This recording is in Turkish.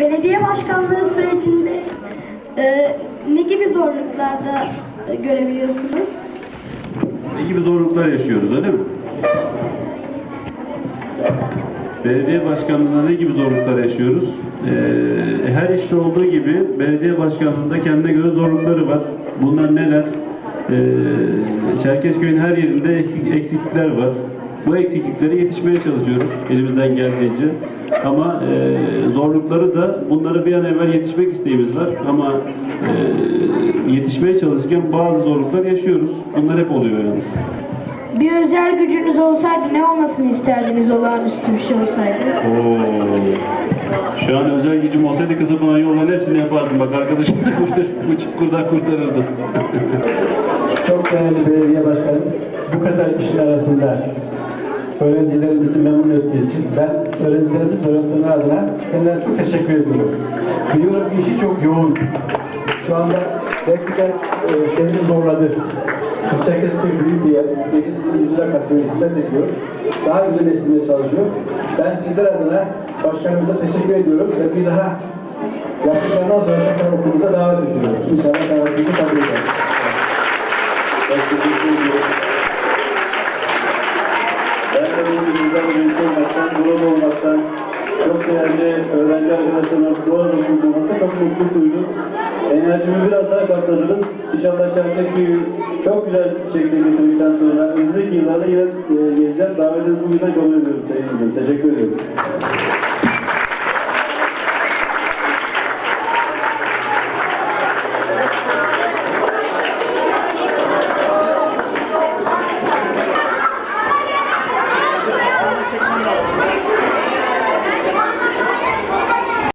Belediye başkanlığı sürecinde e, ne gibi zorluklarda e, görebiliyorsunuz? Ne gibi zorluklar yaşıyoruz öyle mi? Belediye başkanlığında ne gibi zorluklar yaşıyoruz? Ee, her işte olduğu gibi belediye başkanlığında kendine göre zorlukları var. Bunlar neler? Ee, Çerkezköy'ün her yerinde eksik- eksiklikler var. Bu eksikliklere yetişmeye çalışıyoruz elimizden geldiğince. Ama e, zorlukları da bunlara bir an evvel yetişmek isteğimiz var. Ama e, yetişmeye çalışırken bazı zorluklar yaşıyoruz. Bunlar hep oluyor yalnız. Bir özel gücünüz olsaydı ne olmasını isterdiniz olağanüstü bir şey olsaydı? Oo. Şu an özel gücüm olsaydı kızı bana yolların hepsini yapardım. Bak arkadaşım bu çukurdan kurtarırdı. Çok değerli belediye başkanım, bu kadar kişinin arasında öğrencilerimizi memnun ettiği için ben öğrencilerimiz öğretmenler adına kendilerine çok teşekkür ediyorum. Biliyorum ki işi çok yoğun. Şu anda de e, kendini zorladı. Çerkezköy büyük bir yer. Denizli yüzler katıyor, hizmet ediyor. Daha güzel etmeye çalışıyor. Ben sizler adına başkanımıza teşekkür ediyorum ve bir daha yaptıklarından sonra tekrar okulumuza davet ediyorum. İnşallah davetimizi kabul çok değerli öğrenci arkadaşlarımla burada bulunmakta çok mutlu duydum. Enerjimi biraz daha katladım. İnşallah Çerkezköy'ü çok güzel şekilde getirdikten sonra önümüzdeki yıllarda yine geleceğim. Davetinizi bu yüzden. Sayın Müdürüm. Teşekkür ediyorum.